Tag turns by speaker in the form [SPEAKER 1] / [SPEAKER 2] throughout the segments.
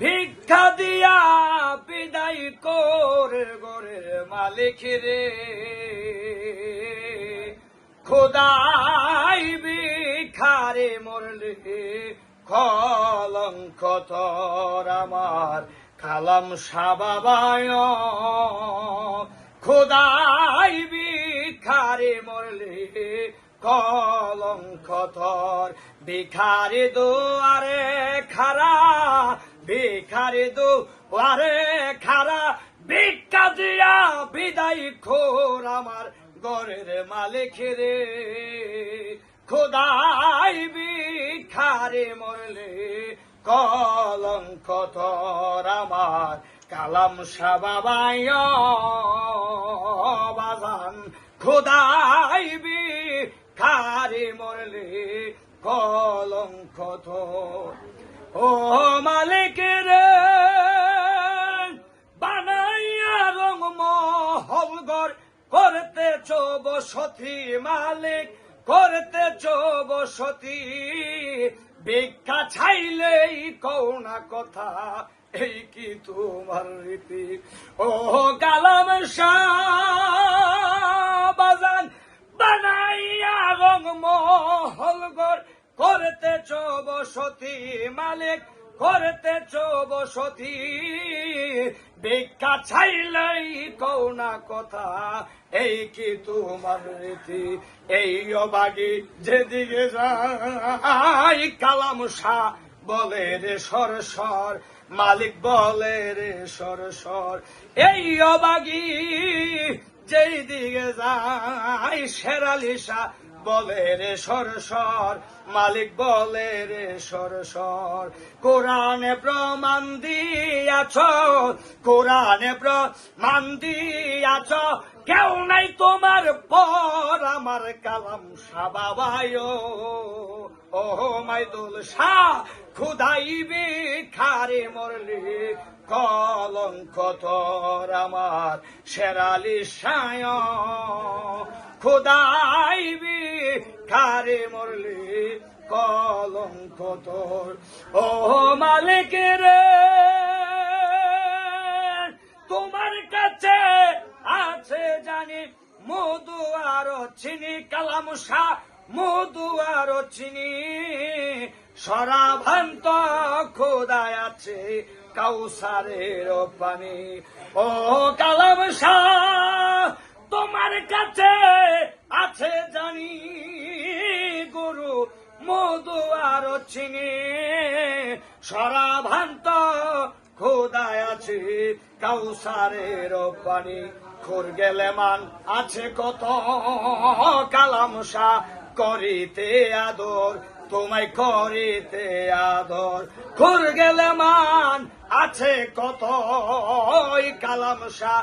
[SPEAKER 1] ভিক্ষা দিয়া বিদায় কর গোরের মালিক রে। খোদাই ভিখারে মরলে কলঙ্ক তোর আমার, কালাম সাবাবায়। খোদাই ভিখারে মরলে কলঙ্ক তোর ভিখারে দোয়ারে খারা, ভিখারে আরে খারা। ভিক্ষা দিয়া বিদায় খোর আমার গরের মালিক রে। খোদাই ভিখারে মরলে কলঙ্ক তোর আমার। কালাম সাবাবায় বাজান খোদাই ভিখারে মরলে কলঙ্ক ও মালিক রে বানাইয়া রং মহলগর করতে বসতি মালিক করতে চব সতী ভিক্ষা ছাইলেই কৌনা কথা, এই কি তোমার রীতি? ও কালাম বাজান বানাইয়া রং মহলগর করতে বসতি মালিক করতে বসতি। ভিক্ষা ছাইলাই কৌ না কথা, এই কি তোমার রীতি? এই অবাগি যেদিকে যাই কালাম শাহ বলে রে সর সর, মালিক বলে রে সর সর। এই অবাগি যেই দিকে যাই শেরালি শাহ বলে রে সর সর মালিক বলে রে সর সর কোরআনে প্রমাণ দিয়াছ, কোরআনে প্রমাণ দিয়াছ। কেউ নাই তোমার পর আমার কালাম সাবাবায়। ও মাইদুল শাহ খুদাইবি খারে মরলি, কলঙ্ক তোর আমার শেরালি সায় খুদাইবি খারে মরলি কলঙ্ক তোর। ও মালিক রে, তোমার কাছে আছে জানি মধু আর চিনি, কালাম শাহ, মধু আর চিনি। সরাভান্ত খোদায় আছে কাউসারের পানি। ও কালাম শাহ, তোমার কাছে আছে আর চিনি সরাভান্ত খোদায় আছে, কাউসারের পানি খুর গেলে মান আছে কত কালামসা করিতে আদর, তোমায় করিতে আদর। খুর গেলে মান আছে কত কালামসা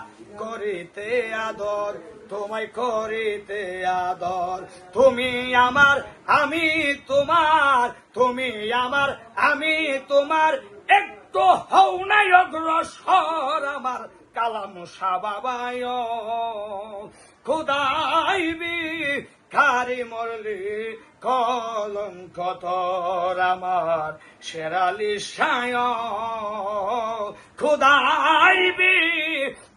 [SPEAKER 1] করিতে আদর। তোমায় করিতে আদর। তুমি আমার, আমি তোমার। তুমি আমার, আমি তোমার। একটু হও নাই অগ্রসর। আমার কালাম সাবাবায়। খুদাইবি মরলি, কলঙ্ক তোর আমার শেরালি সায়। খুদাইবি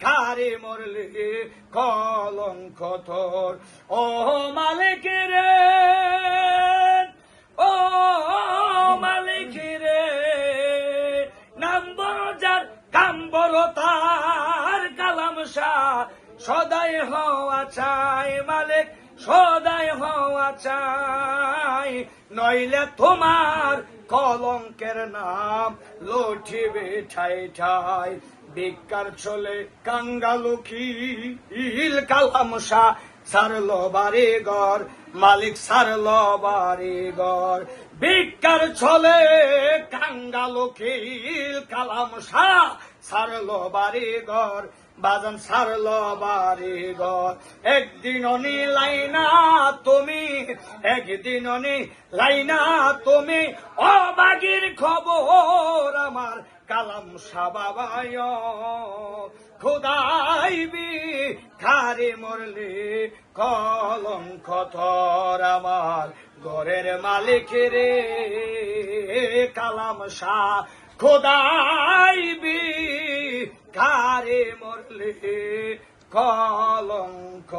[SPEAKER 1] খারি মরলি, কলঙ্ক তোর ও মালিক সদাই হওয়া চাই মালিক, সদাই হওয়া চাই। নইলে তোমার কলঙ্কের নাম লঠিবে ঠাই ঠাই। বিকার চলে কাঙ্গালুকি ইল কালাম শাহ, সারল বাড়ি ঘর মালিক সারল বাড়ি ঘর ভিক্ষার ছলে কাঙ্গালো খিল কালাম শাহ, সারল বাড়ি ঘর, বাজান সারল বাড়ি ঘর। একদিন অনি লাইনা তুমি, একদিন অনি লাইনা তুমি, অবাগির খবর আমার কালাম সাবাবায় খুদাইবি খারে মরলে, কলঙ্ক আমার ঘরের মালিকের রে কালাম শাহ। খোদাইবি কারে মরলে কলঙ্ক